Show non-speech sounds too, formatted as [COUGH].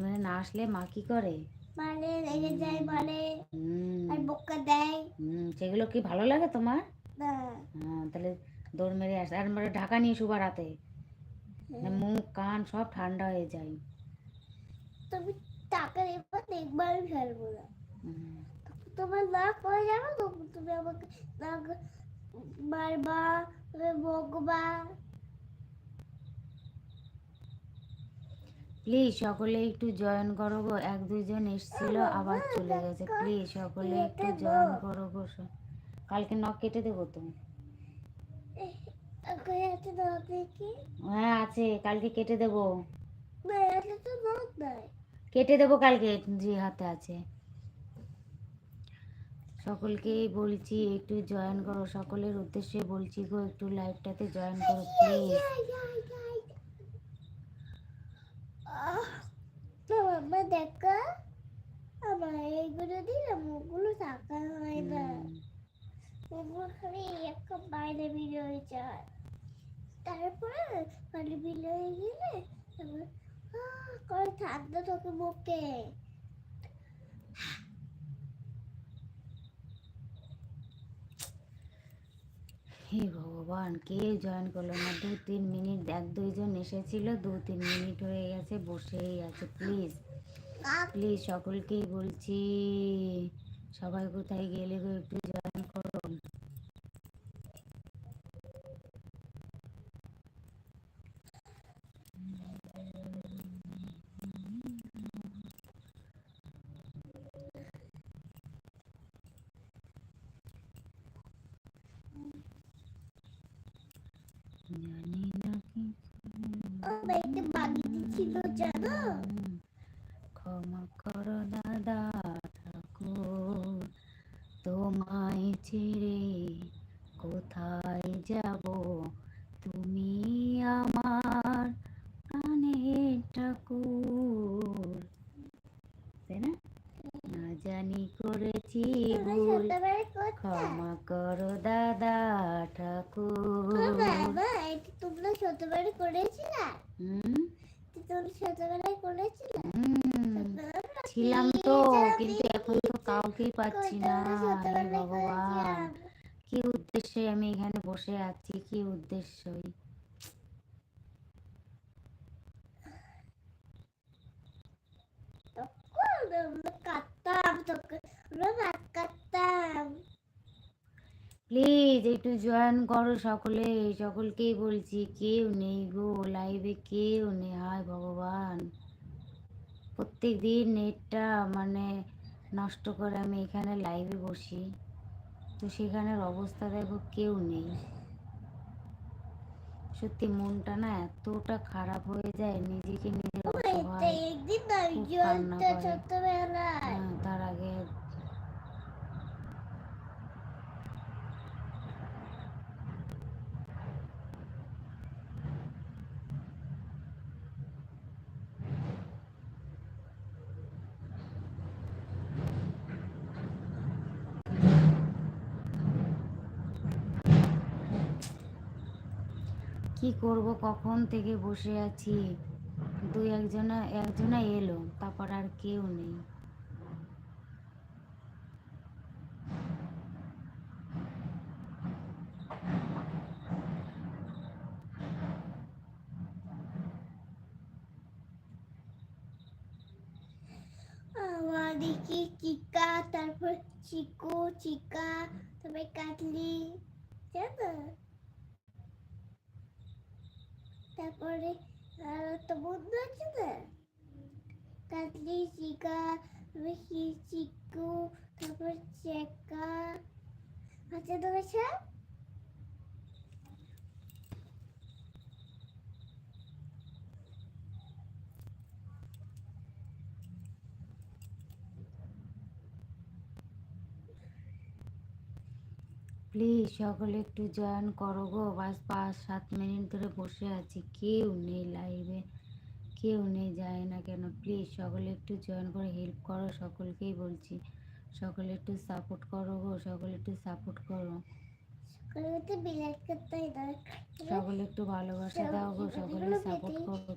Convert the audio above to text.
মেরে না আসলে মা কি করে? মানে রেগে যায় বলে। আর বোকা দেয়। হুম সেগুলো কি ভালো লাগে তোমার? হ্যাঁ তাহলে দৌড় মেরে আসে। আর মানে ঢাকা নিয়ে শুবা রাতে। মানে মুখ কান সব ঠান্ডা হয়ে যায়। তুমি টাকা এবার দেখবার ফেলব না। তোমার না করে যাবে তুমি আমাকে না মারবা বকবা। প্লিজ সকলে একটু জয়েন করো গো। এক দুইজন এসেছিল আবার চলে গেছে। প্লিজ সকলে একটু জয়েন করো গো। কালকে নখ কেটে দেবো তো? এখন আছে না দেখি হ্যাঁ আছে। কালকে কেটে দেবো। কেটে দেবো কালকে যে হাতে আছে। সকলকেই বলছি একটু জয়েন করো। সকলের উদ্দেশ্যে বলছি গো একটু লাইভটাতে জয়েন করো [LAUGHS] প্লিজ আমার দেখা। আমার এইগুলো দিলে মুখগুলো থাকা হয় না। মুখগুলো খালি একটা বাইরে বেরিয়ে যায়। তারপরে পানি বেরিয়ে গেলে তারপর আহ, করে ঠান্ডা থাকে মুখে। হে ভগবান কে জয়েন করল না? দু তিন মিনিট এক দুইজন এসেছিল দু তিন মিনিট হয়ে গেছে বসেই আছে প্লিজ প্লিজ সকলকেই বলছি সবাই কোথায় গেলে গো একটু জয়েন করো জানি না কি ও বাড়িতে ক্ষমা করো দাদা তোমায় ছেড়ে কোথায় যাব তুমি আমার প্রাণের ঠাকুর তাই না না জানি করেছি ভুল। ক্ষমা করো দাদা ঠাকুর। তোমরা ছোটবেলায় করেছিলে? হুম? ছিলাম তো কিন্তু এখন তো কাউকেই পাচ্ছি না ভগবান। কি উদ্দেশ্যে আমি এখানে বসে আছি কি উদ্দেশ্যই আমরা কাটতাম কাটতাম। প্লিজ একটু জয়েন করো সকলে। সকলকেই বলছি কেউ নেই গো লাইভে কেউ নেই। হায় ভগবান। প্রত্যেক দিন নেটটা মানে নষ্ট করে আমি এখানে লাইভে বসি। তো সেখানের অবস্থা দেখো কেউ নেই। সত্যি মনটা না এতটা খারাপ হয়ে যায় নিজেকে নিজের এটা কি করব, কখন থেকে বসে আছি? দুই একজনা একজনা এলো, তারপর আর কেউ নেই। চিকা তারপর চিকু চিকা তারপরে কাটলি, জানো? তারপরে, আর একটা বন্ধু আছে না? কাতলি চিকা তারপরে কি- চিকু তারপর চেকা আছে তোমার সব প্লিজ সকলে একটু জয়েন করো গো। বাস পাঁচ সাত মিনিট ধরে বসে আছি। কেউ নেই লাইভে। কেউ নেই যায় না কেন? প্লিজ সকলে একটু জয়েন করে হেল্প করো সকলকেই বলছি। সকলে একটু সাপোর্ট করো গো সকলে একটু সাপোর্ট করো। সকলে একটু ভালোবাসা দাও গো সকলে সাপোর্ট করো।